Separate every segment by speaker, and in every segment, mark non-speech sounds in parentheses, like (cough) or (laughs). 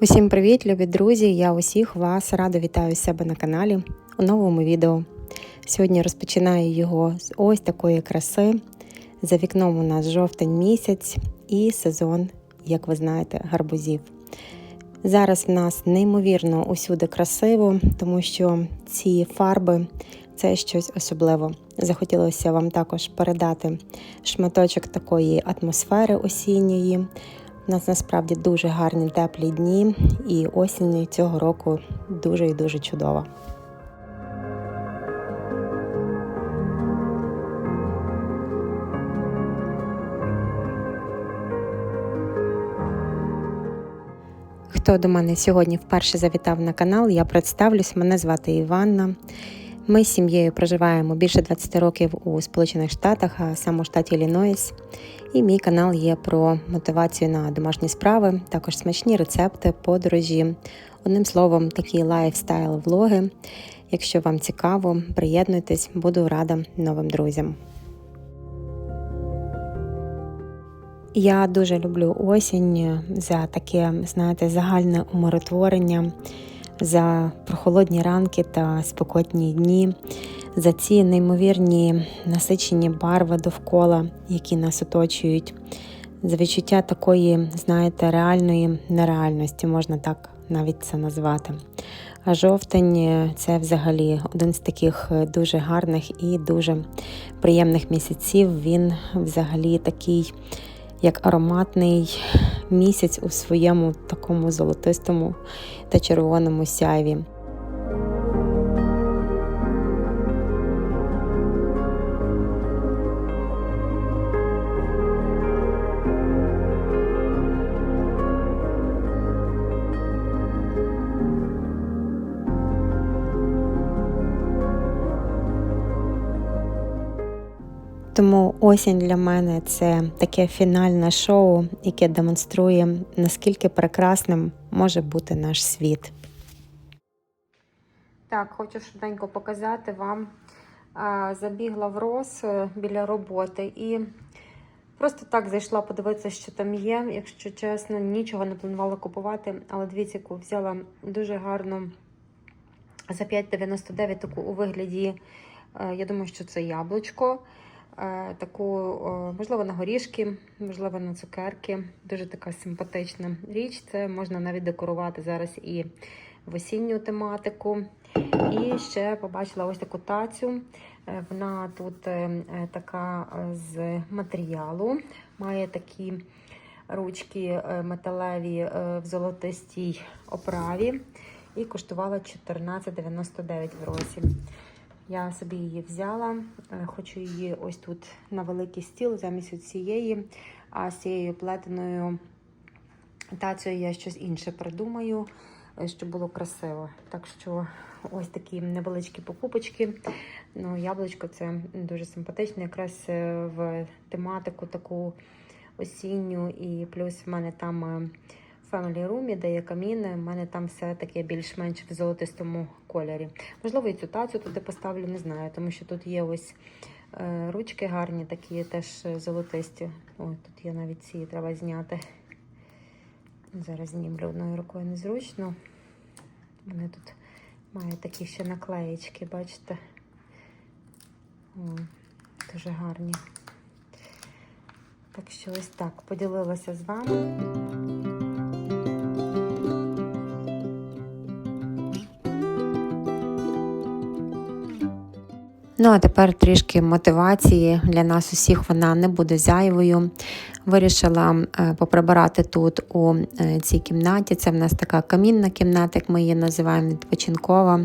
Speaker 1: Усім привіт, любі друзі! Я усіх вас радо вітаю себе на каналі у новому відео. Сьогодні розпочинаю його з ось такої краси. За вікном у нас жовтень місяць і сезон, як ви знаєте, гарбузів. Зараз в нас неймовірно усюди красиво, тому що ці фарби це щось особливе. Захотілося вам також передати шматочок такої атмосфери осінньої. У нас насправді дуже гарні теплі дні, і осінь цього року дуже і дуже чудова. Хто до мене сьогодні вперше завітав на канал, я представлюсь. Мене звати Іванна. Ми з сім'єю проживаємо більше 20 років у Сполучених Штатах, а саме у штаті Іллінойс. І мій канал є про мотивацію на домашні справи, також смачні рецепти, подорожі. Одним словом, такі лайфстайл-влоги. Якщо вам цікаво, приєднуйтесь, буду рада новим друзям. Я дуже люблю осінь за таке, знаєте, загальне умиротворення, за прохолодні ранки та спокотні дні, за ці неймовірні насичені барви довкола, які нас оточують, за відчуття такої, знаєте, реальної нереальності, можна так навіть це назвати. А жовтень це взагалі один з таких дуже гарних і дуже приємних місяців. Він взагалі такий як ароматний місяць у своєму такому золотистому та червоному сяйві. Осінь для мене це таке фінальне шоу, яке демонструє, наскільки прекрасним може бути наш світ. Так, хочу швиденько показати вам. Забігла в роз е, біля роботи і просто так зайшла подивитися, що там є. Якщо чесно, нічого не планувала купувати, але дивіться, яку взяла дуже гарну за 5,99 таку у вигляді. е, Я думаю, що це яблучко. Е, таку, можливо, на горішки, можливо, на цукерки. Дуже така симпатична річ. Це можна навіть декорувати зараз і в осінню тематику. І ще побачила ось таку тацю. Е, Вона тут е, така з матеріалу, має такі ручки металеві в золотистій оправі і коштувала 14,99 в. Я собі її взяла, хочу її ось тут на великий стіл замість цієї, а з цією плетеною тацею я щось інше придумаю, щоб було красиво. Так що ось такі невеличкі покупочки. Ну, Яблучко це дуже симпатичне, якраз в тематику таку осінню, і плюс в мене там. Family Room, де є каміни, в мене там все таке більш-менш в золотистому кольорі. Можливо, і цю тацю туди поставлю, не знаю, тому що тут є ось е, ручки гарні, такі теж золотисті. Ой, тут є навіть ці, треба зняти. Зараз знімлю одною рукою незручно. Вони тут мають такі ще наклеєчки, бачите? О, дуже гарні. Так що ось так поділилася з вами. Ну, а тепер трішки мотивації для нас усіх вона не буде зайвою. Вирішила е, поприбирати тут у е, цій кімнаті. Це в нас така камінна кімната, як ми її називаємо, відпочинкова,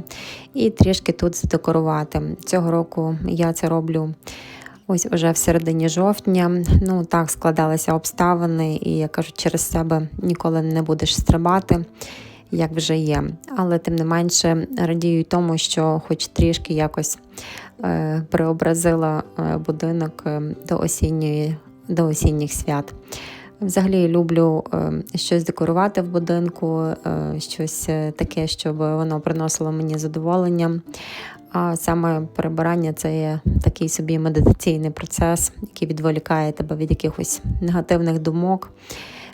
Speaker 1: і трішки тут задекорувати. Цього року я це роблю. Ось уже в середині жовтня. Ну так складалися обставини, і я кажу, через себе ніколи не будеш стрибати, як вже є. Але тим не менше радію тому, що хоч трішки якось Е, преобразила е, будинок е, до осінньої, до осінніх свят. Взагалі люблю щось декорувати в будинку, щось таке, щоб воно приносило мені задоволення. А саме прибирання це є такий собі медитаційний процес, який відволікає тебе від якихось негативних думок,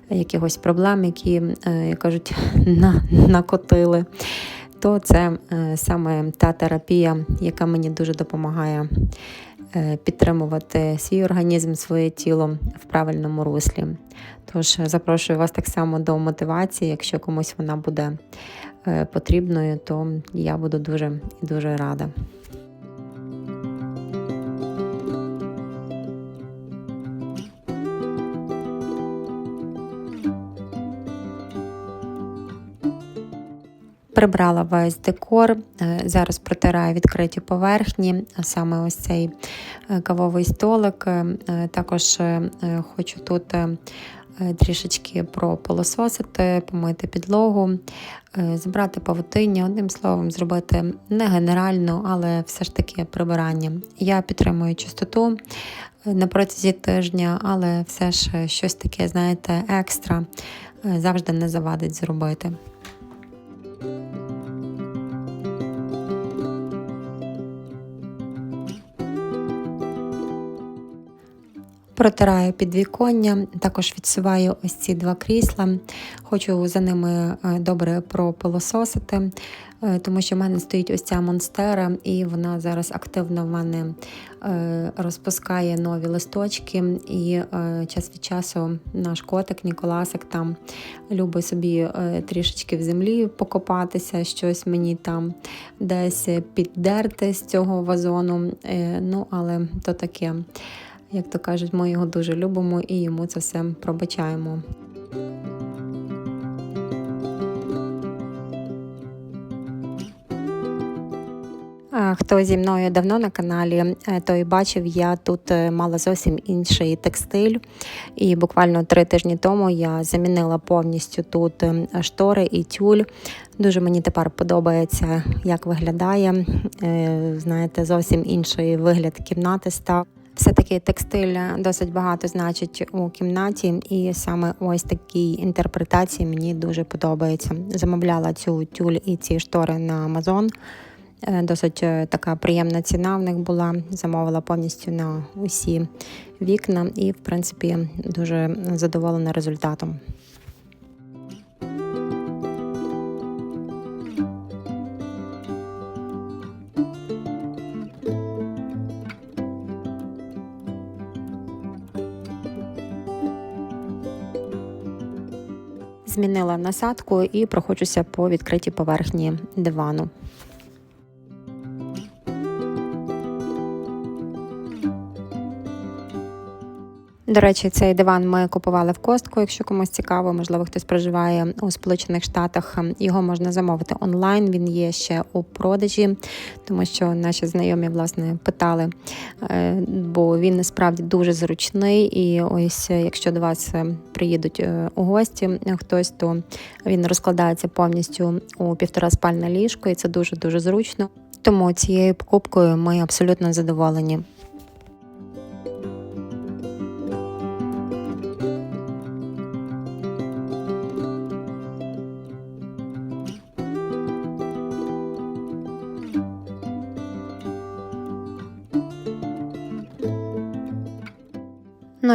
Speaker 1: якихось проблем, які, е, як кажуть, (laughs) на, накотили, то це е, саме та терапія, яка мені дуже допомагає е, підтримувати свій організм, своє тіло в правильному руслі. Тож запрошую вас так само до мотивації. Якщо комусь вона буде потрібною, то я буду дуже і дуже рада. Прибрала весь декор, е, зараз протираю відкриті поверхні, а саме ось цей е, кавовий столик. Е, Також хочу тут трішечки прополососити, помити підлогу, забрати павутиння, одним словом, зробити не генерально, але все ж таки прибирання. Я підтримую чистоту на протязі тижня, але все ж щось таке, знаєте, екстра завжди не завадить зробити. Протираю підвіконня, також відсуваю ось ці два крісла. Хочу за ними е, добре пропилососити, е, тому що в мене стоїть ось ця монстера, і вона зараз активно в мене е, розпускає нові листочки. І час від часу наш котик Ніколасик там любить собі трішечки в землі покопатися, щось мені там десь піддерти з цього вазону. Ну, але то таке. Як то кажуть, ми його дуже любимо і йому це все пробачаємо. Хто зі мною давно на каналі, е, той бачив, я тут е, мала зовсім інший текстиль. І буквально три тижні тому я замінила повністю тут е, штори і тюль. Дуже мені тепер подобається, як виглядає. Знаєте, зовсім інший вигляд кімнати став. Все-таки текстиль досить багато значить у кімнаті, і саме ось такій інтерпретації мені дуже подобається. Замовляла цю тюль і ці штори на Амазон. Досить е, така приємна ціна в них була. Замовила повністю на усі вікна, і, в принципі, дуже задоволена результатом. Змінила насадку і проходжуся по відкритій поверхні дивану. До речі, цей диван ми купували в костку. Якщо комусь цікаво, можливо, хтось проживає у Сполучених Штатах. Його можна замовити онлайн. Він є ще у продажі, тому що наші знайомі власне питали, е, бо він насправді дуже зручний. І ось якщо до вас е, приїдуть е, у гості хтось, то він розкладається повністю у півтора спальне ліжко, і це дуже дуже зручно. Тому цією покупкою ми абсолютно задоволені.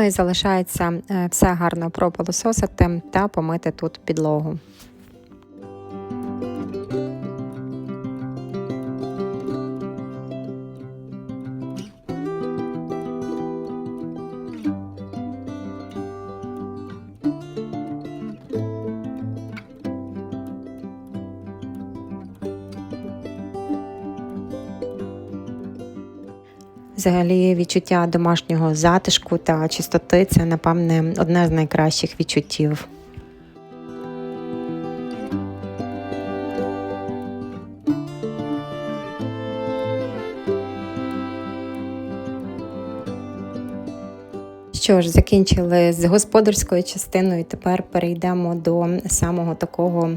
Speaker 1: І залишається е, все гарно пропилососити та помити тут підлогу. Взагалі, відчуття домашнього затишку та чистоти це, напевне, одне з найкращих відчуттів. Що ж, закінчили з господарською частиною. і Тепер перейдемо до самого такого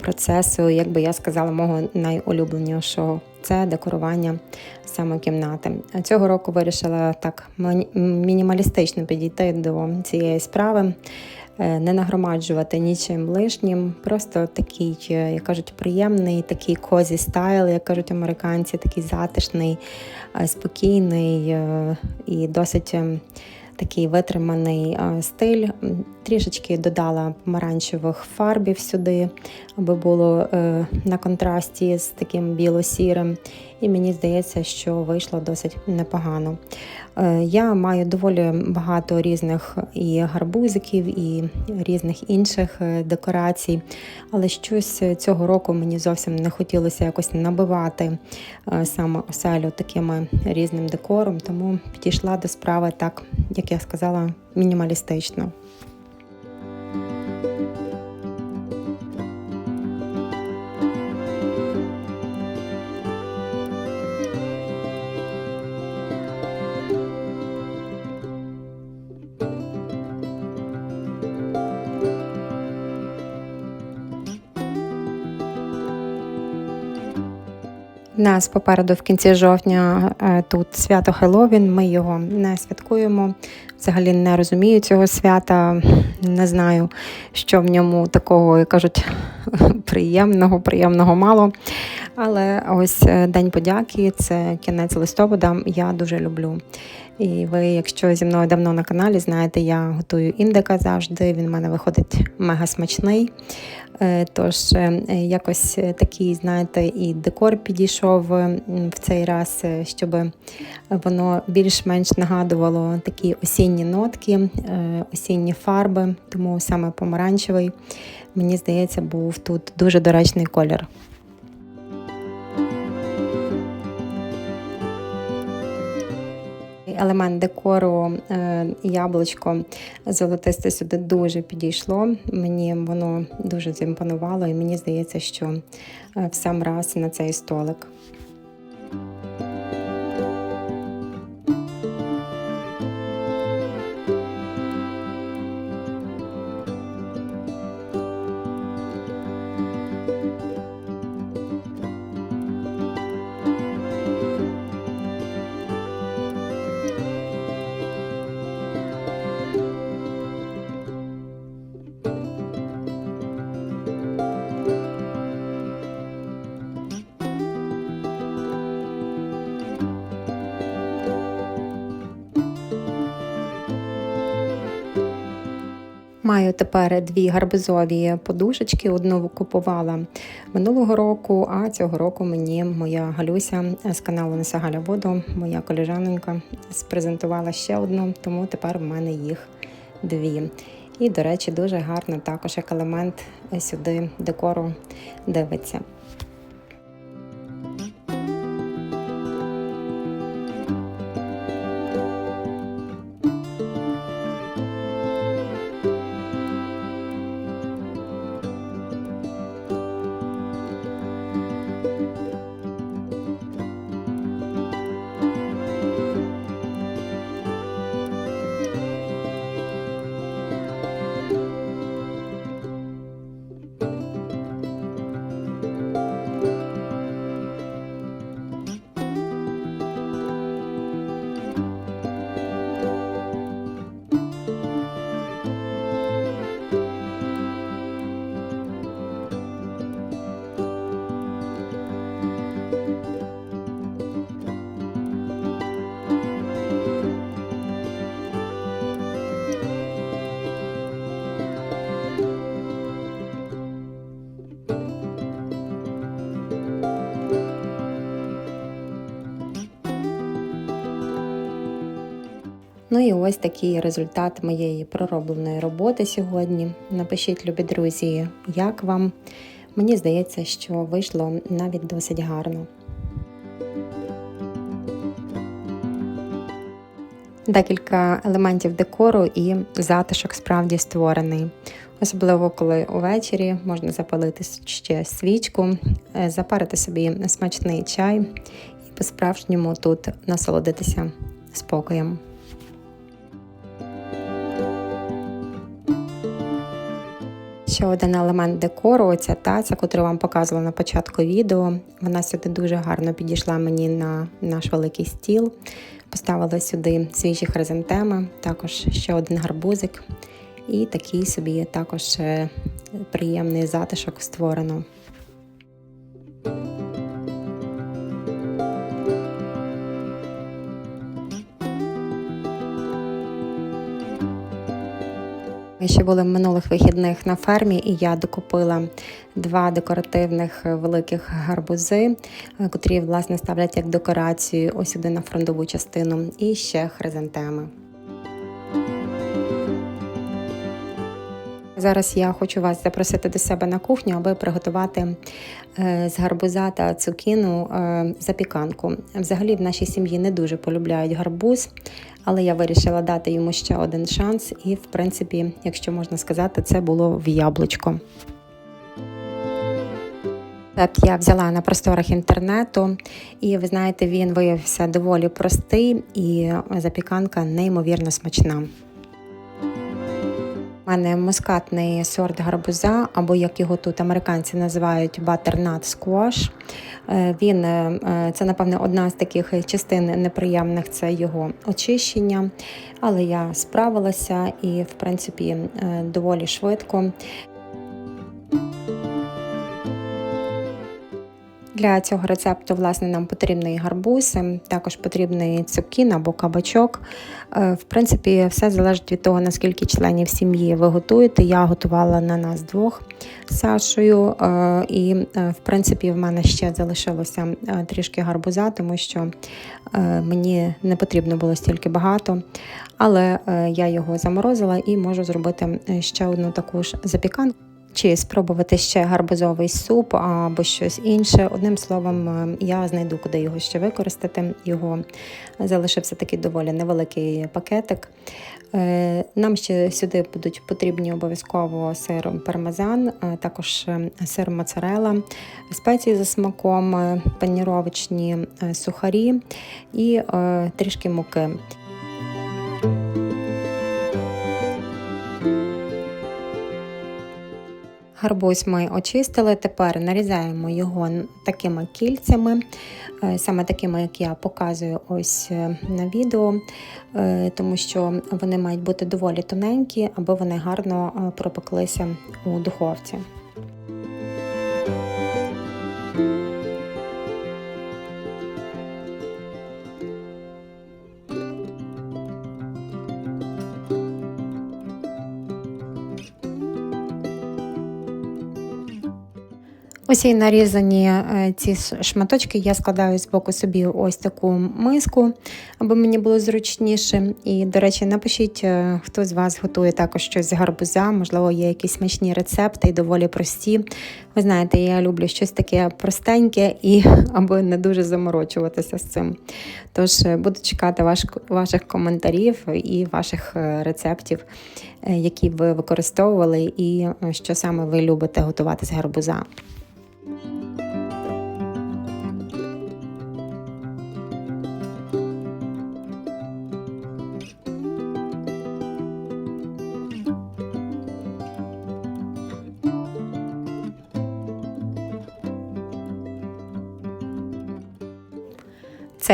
Speaker 1: процесу, як би я сказала, мого найулюбленішого це декорування саме кімнати. Цього року вирішила так мінімалістично підійти до цієї справи. Не нагромаджувати нічим лишнім, просто такий, як кажуть, приємний, такий козі стайл, як кажуть американці, такий затишний, спокійний і досить такий витриманий стиль.
Speaker 2: Трішечки додала помаранчевих фарбів сюди, аби було е, на контрасті з таким біло-сірим. І мені здається, що вийшло досить непогано. Е, Я маю доволі багато різних і гарбузиків, і різних інших е, декорацій, але щось цього року мені зовсім не хотілося якось набивати е, саме оселю таким різним декором, тому підійшла до справи так, як я сказала, мінімалістично. Нас попереду в кінці жовтня е, тут свято Хеллоуін, Ми його не святкуємо. Взагалі не розумію цього свята. Не знаю, що в ньому такого, як кажуть, (laughs) приємного, приємного мало. Але ось е, День подяки це кінець листопада. Я дуже люблю. І ви, якщо зі мною давно на каналі, знаєте, я готую індика завжди. Він в мене виходить мега смачний. Е, Тож е, якось такий, знаєте, і декор підійшов в цей раз, е, щоб воно більш-менш нагадувало такі осінні нотки, е, осінні фарби, тому саме помаранчевий, мені здається, був тут дуже доречний колір. Елемент декору е, яблучко золотисте сюди дуже підійшло. Мені воно дуже зімпонувало, і мені здається, що е, в сам раз на цей столик. Маю тепер дві гарбузові подушечки. Одну купувала минулого року, а цього року мені моя Галюся з каналу Неса Галя Воду, моя коліжанонька, спрезентувала ще одну, тому тепер в мене їх дві. І, до речі, дуже гарно також як елемент сюди декору дивиться. Ну і ось такий результат моєї проробленої роботи сьогодні. Напишіть, любі друзі, як вам. Мені здається, що вийшло навіть досить гарно. Декілька елементів декору і затишок справді створений. Особливо, коли увечері можна запалити ще свічку, е, запарити собі смачний чай і по-справжньому тут насолодитися спокоєм. Ще один елемент декору ця таця, яку вам показувала на початку відео. Вона сюди дуже гарно підійшла мені на наш великий стіл. Поставила сюди свіжі хризантеми, також ще один гарбузик. І такий собі також е, приємний затишок створено. Ще були минулих вихідних на фермі, і я докупила два декоративних великих гарбузи, е, котрі власне ставлять як декорацію ось сюди на фронтову частину, і ще хризантеми. Зараз я хочу вас запросити до себе на кухню, аби приготувати е, з гарбуза та цукіну е, запіканку. Взагалі в нашій сім'ї не дуже полюбляють гарбуз, але я вирішила дати йому ще один шанс, і, в принципі, якщо можна сказати, це було в яблучко. Рецепт я взяла на просторах інтернету, і ви знаєте, він виявився доволі простий, і запіканка неймовірно смачна. У мене мускатний сорт гарбуза, або як його тут американці називають squash. Е, Він е, це, напевне, одна з таких частин неприємних це його очищення. Але я справилася і, в принципі, е, доволі швидко. Для цього рецепту, власне, нам потрібний гарбуз, також потрібний цукін або кабачок. Е, В принципі, все залежить від того, наскільки членів сім'ї ви готуєте. Я готувала на нас двох з Сашою, е, і, е, в принципі, в мене ще залишилося трішки гарбуза, тому що мені не потрібно було стільки багато. Але я його заморозила і можу зробити ще одну таку ж запіканку. Чи спробувати ще гарбузовий суп або щось інше. Одним словом, е, я знайду, куди його ще використати. Його залишився такий доволі невеликий пакетик. Е, Нам ще сюди будуть потрібні обов'язково сир пармезан, е, також сир моцарела, спеції за смаком, паніровочні сухарі і трішки муки. Гарбуз ми очистили, тепер нарізаємо його такими кільцями, е, саме такими, як я показую ось е, на відео, е, тому що вони мають бути доволі тоненькі, аби вони гарно пропеклися у духовці. Усі нарізані е, ці шматочки я складаю з боку собі ось таку миску, аби мені було зручніше. І, до речі, напишіть, е, хто з вас готує також щось з гарбуза, можливо, є якісь смачні рецепти і доволі прості. Ви знаєте, я люблю щось таке простеньке і (laughs) аби не дуже заморочуватися з цим. Тож е, буду чекати ваш, ваших коментарів і ваших рецептів, які ви використовували, і що саме ви любите готувати з гарбуза.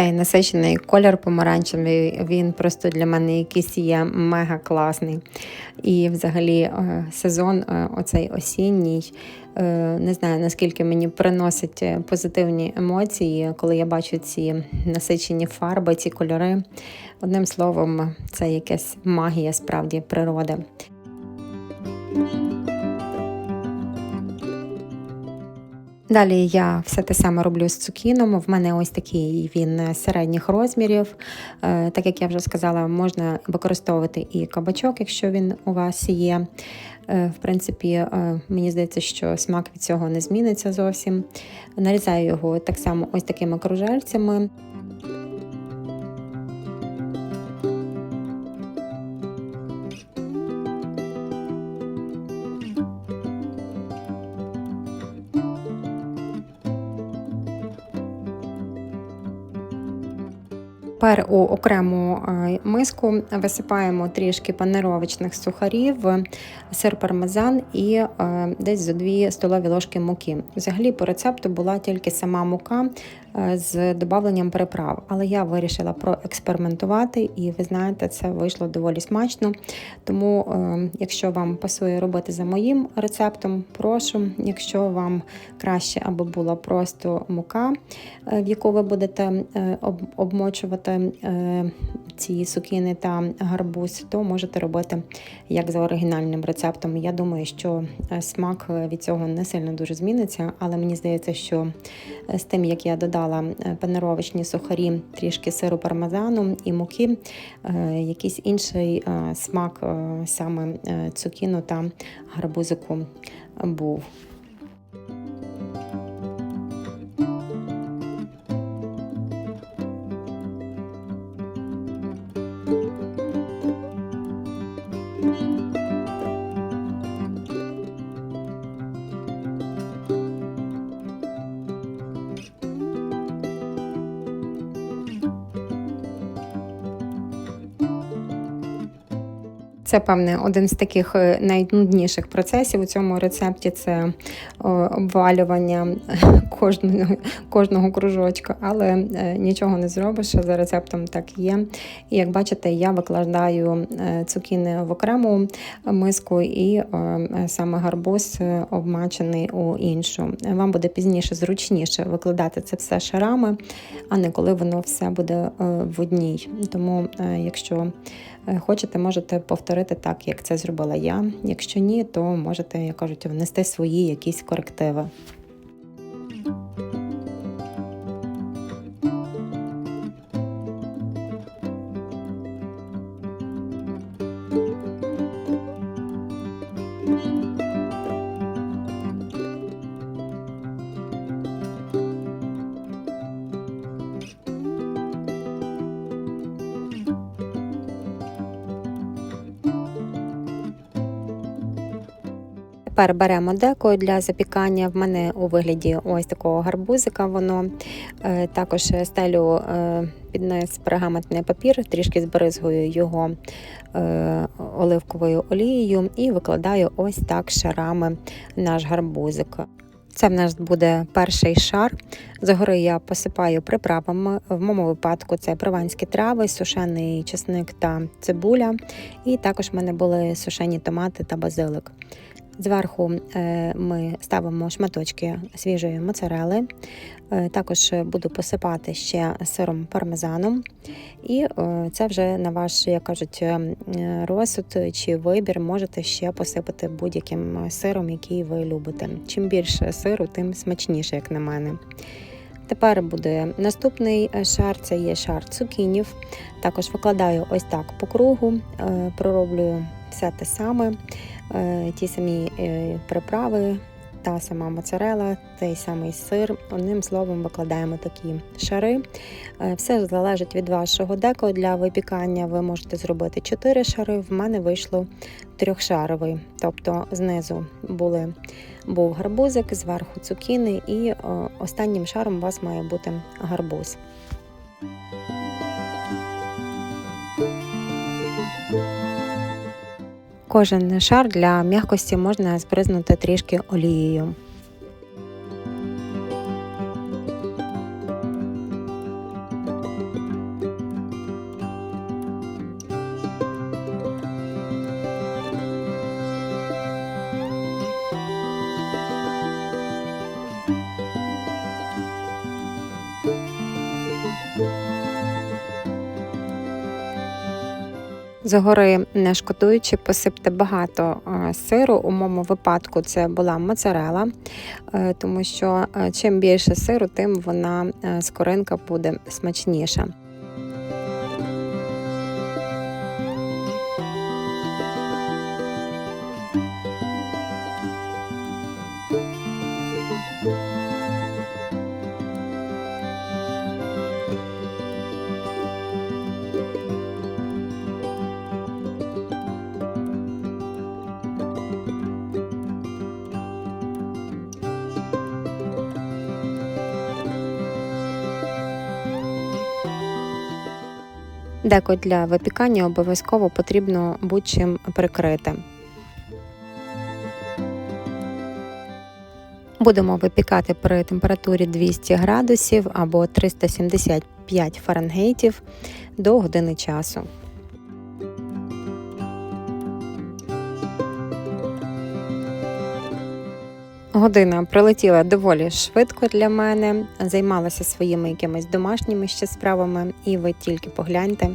Speaker 2: Цей насичений колір помаранчевий, він просто для мене якийсь є мега класний. І взагалі е, сезон, е, оцей осінній, е, не знаю наскільки мені приносить позитивні емоції, коли я бачу ці насичені фарби, ці кольори. Одним словом, це якась магія справді природи. Далі я все те саме роблю з цукіном. В мене ось такий він середніх розмірів. Е, Так як я вже сказала, можна використовувати і кабачок, якщо він у вас є. Е, В принципі, е, мені здається, що смак від цього не зміниться зовсім. Нарізаю його так само ось такими кружельцями. Тепер у окрему е, миску висипаємо трішки панировочних сухарів, сир пармезан і е, десь за 2 столові ложки муки. Взагалі по рецепту була тільки сама мука з додавленням приправ, але я вирішила проекспериментувати, і ви знаєте, це вийшло доволі смачно. Тому, е, якщо вам пасує робити за моїм рецептом, прошу. Якщо вам краще, аби була просто мука, е, в яку ви будете е, обмочувати е, ці сукіни та гарбуз, то можете робити як за оригінальним рецептом. Я думаю, що е, смак від цього не сильно дуже зміниться, але мені здається, що е, з тим, як я додала е, панировочні сухарі, трішки сиру пармезану і муки, е, якийсь інший е, смак е, саме е, цукіну та гарбузику був. Це певне один з таких е, найнудніших процесів у цьому рецепті це е, обвалювання кожного, кожного кружочка, але е, нічого не зробиш. За рецептом так є. І як бачите, я викладаю е, цукіни в окрему миску і е, саме гарбуз обмачений у іншу. Вам буде пізніше зручніше викладати це все шарами, а не коли воно все буде в одній. Тому, якщо Хочете, можете повторити так, як це зробила я. Якщо ні, то можете, як кажуть, внести свої якісь корективи. Тепер беремо деко для запікання. В мене у вигляді ось такого гарбузика. Воно Е, також стелю е, під низ пергаментний папір, трішки збризгую його е, оливковою олією і викладаю ось так шарами наш гарбузик. Це в нас буде перший шар. Згори я посипаю приправами. В моєму випадку це прованські трави, сушений чесник та цибуля. І також в мене були сушені томати та базилик. Зверху е, ми ставимо шматочки свіжої моцарели. Е, Також буду посипати ще сиром пармезаном. І е, це вже на ваш, як кажуть, розсуд чи вибір можете ще посипати будь-яким сиром, який ви любите. Чим більше сиру, тим смачніше, як на мене. Тепер буде наступний шар, це є шар цукінів. Також викладаю ось так по кругу, пророблюю все те саме, е, ті самі е, приправи, та сама моцарела, той самий сир. Одним словом, викладаємо такі шари. Е, Все залежить від вашого деко. Для випікання ви можете зробити 4 шари. В мене вийшло трьохшаровий. Тобто знизу були, був гарбузик, зверху цукіни, і останнім шаром у вас має бути гарбуз. Кожен шар для м'якості можна збризнути трішки олією. Згори не шкодуючи, посипте багато е, сиру. У моєму випадку це була моцарела, е, тому що е, чим більше сиру, тим вона скоринка буде смачніша. Деко для випікання обов'язково потрібно будь-чим прикрити. Будемо випікати при температурі 200 градусів або 375 фаренгейтів до години часу. Година пролетіла доволі швидко для мене, займалася своїми якимись домашніми ще справами, і ви тільки погляньте,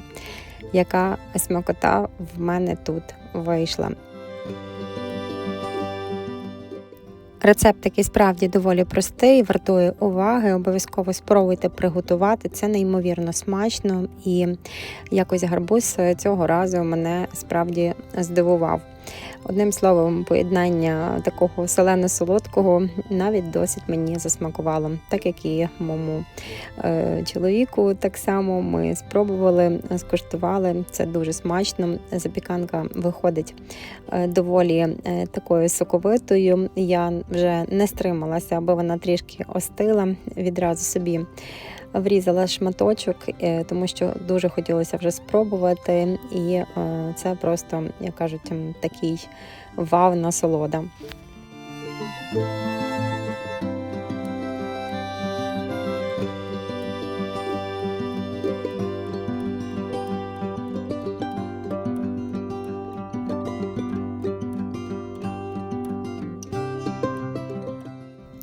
Speaker 2: яка смакота в мене тут вийшла. Рецепт такий справді доволі простий, вартує уваги. Обов'язково спробуйте приготувати. Це неймовірно смачно і якось гарбуз цього разу мене справді здивував. Одним словом, поєднання такого солено-солодкого навіть досить мені засмакувало, так як і моєму е, чоловіку. Так само ми спробували, скуштували. Це дуже смачно. Запіканка виходить е, доволі е, такою соковитою. Я вже не стрималася, аби вона трішки остила. Відразу собі врізала шматочок, е, тому що дуже хотілося вже спробувати. І е, це просто, як кажуть, такий вау насолода.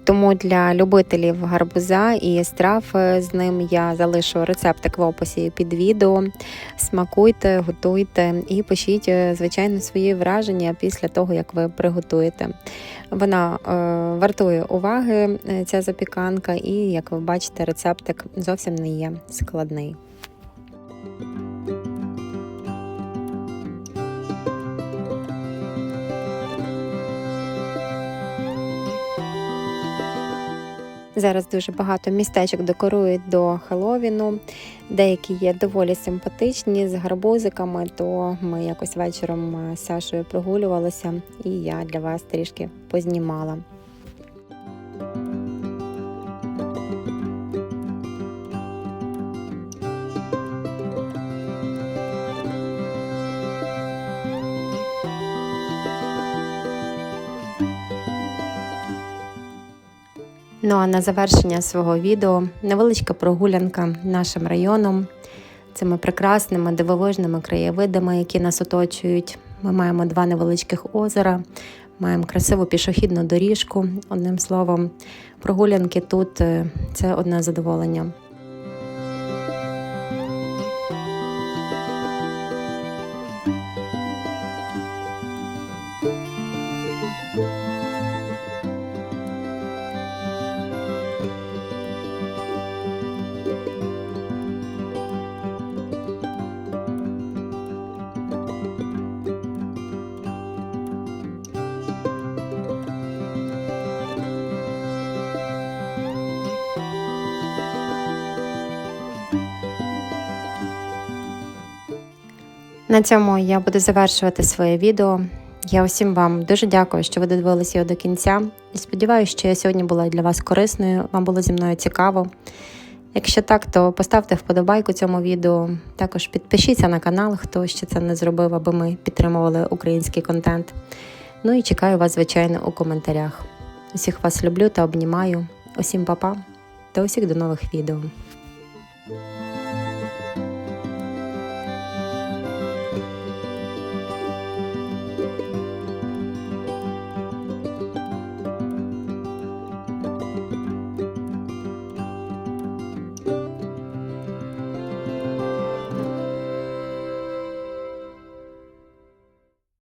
Speaker 2: Тому для любителів гарбуза і страв е, з ним я залишу рецептик в описі під відео. Смакуйте, готуйте і пишіть, е, звичайно, свої враження після того, як ви приготуєте. Вона е, вартує уваги, ця запіканка, і як ви бачите, рецептик зовсім не є складний. Зараз дуже багато містечок декорують до Хеловіну. Деякі є доволі симпатичні з гарбузиками, то ми якось вечором з Сашою прогулювалися, і я для вас трішки познімала. Ну а на завершення свого відео невеличка прогулянка нашим районом, цими прекрасними дивовижними краєвидами, які нас оточують. Ми маємо два невеличких озера, маємо красиву пішохідну доріжку. Одним словом, прогулянки тут е, це одне задоволення. На цьому я буду завершувати своє відео. Я усім вам дуже дякую, що ви додивилися його до кінця. І сподіваюся, що я сьогодні була для вас корисною, вам було зі мною цікаво. Якщо так, то поставте вподобайку цьому відео. Також підпишіться на канал, хто ще це не зробив, аби ми підтримували український контент. Ну і чекаю вас, звичайно, у коментарях. Усіх вас люблю та обнімаю. Усім па-па та усіх до нових відео.